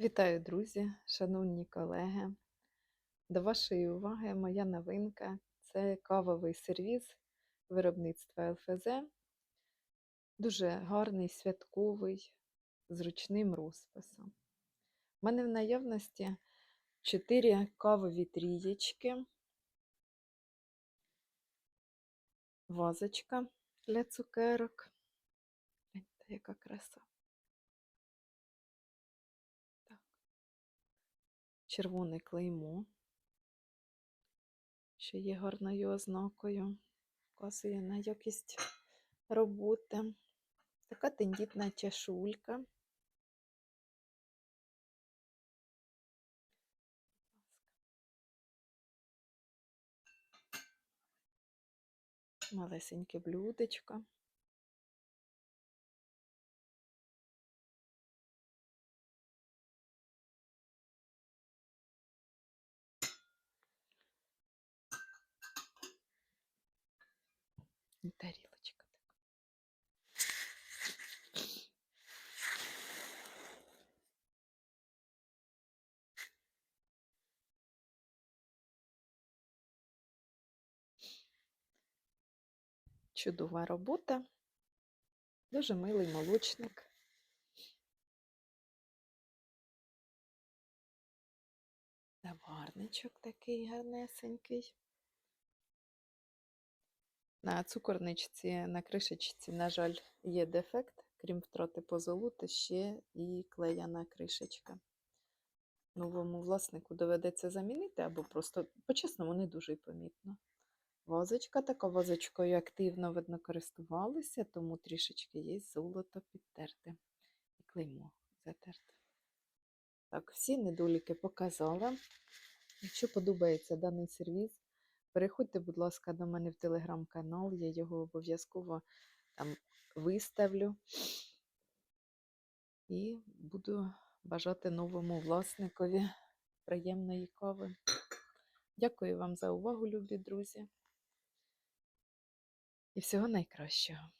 Вітаю, друзі, шановні колеги. До вашої уваги моя новинка це кавовий сервіз виробництва ЛФЗ. Дуже гарний, святковий, з ручним розписом. У мене в наявності 4 кавові трієчки, вазочка для цукерок. Яка краса. Червоне клеймо, що є гарною ознакою, вказує на якість роботи. Така тендітна чашулька. Малесеньке блюдечко. Тарілочка. Чудова робота, дуже милий молочник. Заварничок такий гарнесенький. На цукорничці, на кришечці, на жаль, є дефект, крім втрати позолоти, ще і клеяна кришечка. Новому власнику доведеться замінити, або просто, по-чесному, не дуже помітно. Вазочка така вазочкою активно, видно, користувалися, тому трішечки є золото підтерте. І клеймо затерте. Так, всі недоліки показала. Якщо подобається даний сервіс, Переходьте, будь ласка, до мене в телеграм-канал, я його обов'язково там виставлю і буду бажати новому власникові приємної кави. Дякую вам за увагу, любі друзі, і всього найкращого.